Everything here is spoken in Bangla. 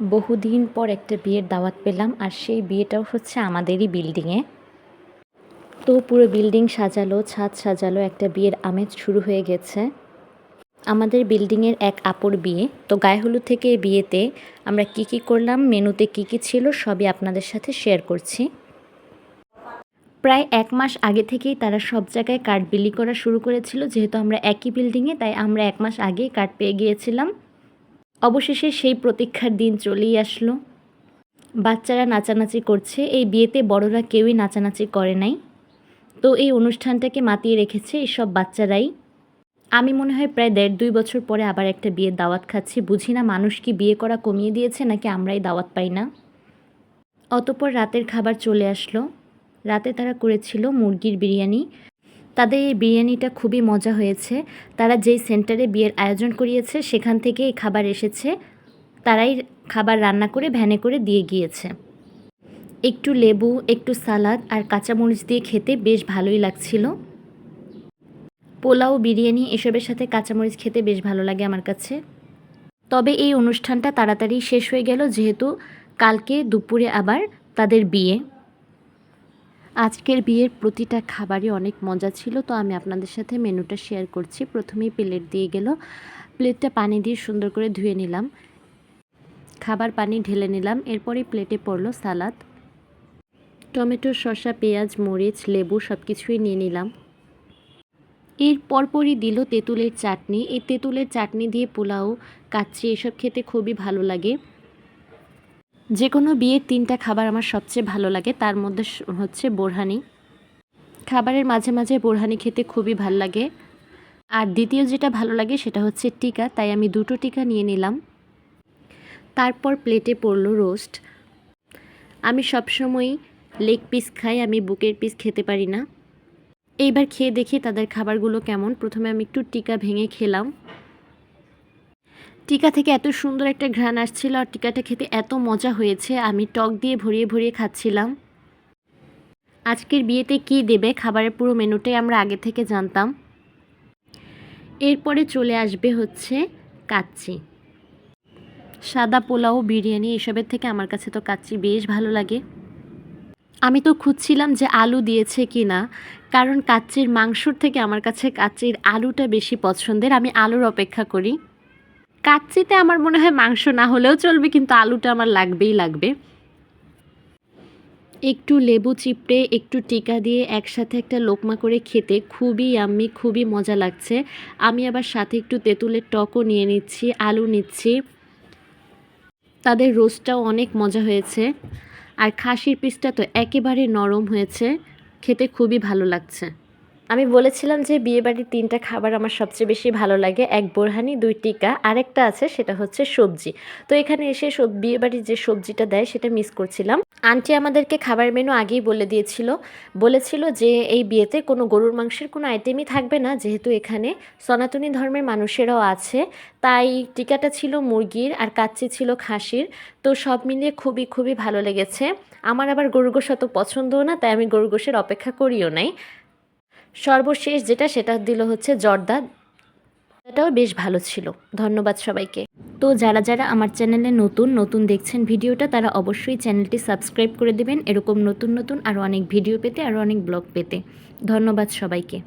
বহুদিন পর একটা বিয়ের দাওয়াত পেলাম আর সেই বিয়েটাও হচ্ছে আমাদেরই বিল্ডিংয়ে। তো পুরো বিল্ডিং সাজালো, ছাদ সাজালো, একটা বিয়ের আমেজ শুরু হয়ে গেছে। আমাদের বিল্ডিংয়ের এক আপুর বিয়ে। তো গায়ে হলুদ থেকে বিয়েতে আমরা কি কি করলাম, মেনুতে কি কি ছিল সবই আপনাদের সাথে শেয়ার করছি। প্রায় এক মাস আগে থেকেই তারা সব জায়গায় কার্ড বিলি করা শুরু করেছিল, যেহেতু আমরা একই বিল্ডিংয়ে, তাই আমরা এক মাস আগেই কার্ড পেয়ে গিয়েছিলাম। অবশেষে সেই প্রতীক্ষার দিন চলেই আসলো। বাচ্চারা নাচানাচি করছে, এই বিয়েতে বড়রা কেউই নাচানাচি করে নাই। তো এই অনুষ্ঠানটাকে মাতিয়ে রেখেছে এইসব বাচ্চারাই। আমি মনে হয় প্রায় দেড় দুই বছর পরে আবার একটা বিয়ের দাওয়াত খাচ্ছি। বুঝি না মানুষ কি বিয়ে করা কমিয়ে দিয়েছে নাকি আমরাই দাওয়াত পাই না। অতপর রাতের খাবার চলে আসলো। রাতে তারা করেছিল মুরগির বিরিয়ানি। তাদের এই বিরিয়ানিটা খুবই মজা হয়েছে। তারা যেই সেন্টারে বিয়ের আয়োজন করিয়েছে, সেখান থেকে এই খাবার এসেছে। তারাই খাবার রান্না করে, ভ্যানে করে দিয়ে গিয়েছে। একটু লেবু, একটু সালাদ আর কাঁচামরিচ দিয়ে খেতে বেশ ভালোই লাগছিল। পোলাও, বিরিয়ানি এসবের সাথে কাঁচামরিচ খেতে বেশ ভালো লাগে আমার কাছে। তবে এই অনুষ্ঠানটা তাড়াতাড়ি শেষ হয়ে গেল, যেহেতু কালকে দুপুরে আবার তাদের বিয়ে। আজকের বিয়ের প্রতিটা খাবারই অনেক মজা ছিল, তো আমি আপনাদের সাথে মেনুটা শেয়ার করছি। প্রথমেই প্লেট দিয়ে গেল। প্লেটটা পানি দিয়ে সুন্দর করে ধুয়ে নিলাম। খাবার পানি ঢেলে নিলাম এরপরে প্লেটে পড়ল সালাদ। টমেটো, শসা, পেঁয়াজ, মরিচ, লেবু সব কিছুই নিয়ে নিলাম। এর পরপরই দিল তেঁতুলের চাটনি। এই তেঁতুলের চাটনি দিয়ে পোলাও, কাচ্চি, এসব খেতে খুবই ভালো লাগে। যে কোনো বিয়ের তিনটা খাবার আমার সবচেয়ে ভালো লাগে, তার মধ্যে হচ্ছে বোরহানি। খাবারের মাঝে মাঝে বোরহানি খেতে খুবই ভালো লাগে। আর দ্বিতীয় যেটা ভালো লাগে সেটা হচ্ছে টিকা, তাই আমি দুটো টিকা নিয়ে নিলাম। তারপর প্লেটে পড়ল রোস্ট। আমি সবসময়ই লেগ পিস খাই, আমি বুকের পিস খেতে পারি না। এইবার খেয়ে দেখি তাদের খাবারগুলো কেমন। প্রথমে আমি একটু টিকা ভেঙে খেলাম। টিকা থেকে এত সুন্দর একটা ঘ্রাণ আসছিল আর টিকাটা খেতে এত মজা হয়েছে, আমি টক দিয়ে ভরিয়ে ভরিয়ে খাচ্ছিলাম। আজকের বিয়েতে কি দেবে? খাবারের পুরো মেনুটাই আমরা আগে থেকে জানতাম। এরপরে চলে আসবে হচ্ছে কাচ্চি। সাদা পোলাও, বিরিয়ানি এসবের থেকে আমার কাছে তো কাচ্চি বেশ ভালো লাগে। আমি তো খুঁজছিলাম যে আলু দিয়েছে কি না কারণ কাচ্চির মাংসর থেকে আমার কাছে কাচ্চির আলুটা বেশি পছন্দের, আমি আলুর অপেক্ষা করি। কাচ্চিতে আমার মনে হয় মাংস না হলেও চলবে, কিন্তু আলুটা আমার লাগবেই লাগবে। একটু লেবু চিপড়ে, একটু টিকা দিয়ে একসাথে একটা লোকমা করে খেতে খুবই আম্মি খুবই মজা লাগছে। আমি আবার সাথে একটু তেঁতুলের টকও নিয়ে নিচ্ছি, আলু নিচ্ছি। তাদের রোস্টটাও অনেক মজা হয়েছে। আর খাসির পিসটা তো একেবারে নরম হয়েছে। খেতে খুবই ভালো লাগছে। আমি বলেছিলাম যে বিয়েবাড়ির তিনটা খাবার আমার সবচেয়ে বেশি ভালো লাগে। এক বোরহানি, দুই টিকা, আরেকটা আছে সেটা হচ্ছে সবজি। তো এখানে এসে সব বিয়েবাড়ির যে সবজিটা দেয় সেটা মিস করছিলাম। আন্টি আমাদেরকে খাবার মেনু আগেই বলে দিয়েছিল। বলেছিল যে এই বিয়েতে কোনো গরুর মাংসের কোনো আইটেমই থাকবে না। যেহেতু এখানে সনাতনী ধর্মের মানুষেরাও আছে। তাই টিকাটা ছিল মুরগির আর কাচ্চি ছিল খাসির। তো সব মিলিয়ে খুবই খুবই ভালো লেগেছে। আমার আবার গরু গোশ অত পছন্দও না, তাই আমি গরু গোশের অপেক্ষা করিও নাই। সর্বশেষ যেটা সেটা দিল হচ্ছে জর্দা। এটাও বেশ ভালো ছিল। ধন্যবাদ সবাইকে। তো যারা যারা আমার চ্যানেলে নতুন নতুন দেখছেন ভিডিওটা, তারা অবশ্যই চ্যানেলটি সাবস্ক্রাইব করে দেবেন। এরকম নতুন নতুন আরও অনেক ভিডিও পেতে, আরও অনেক ব্লগ পেতে। ধন্যবাদ সবাইকে।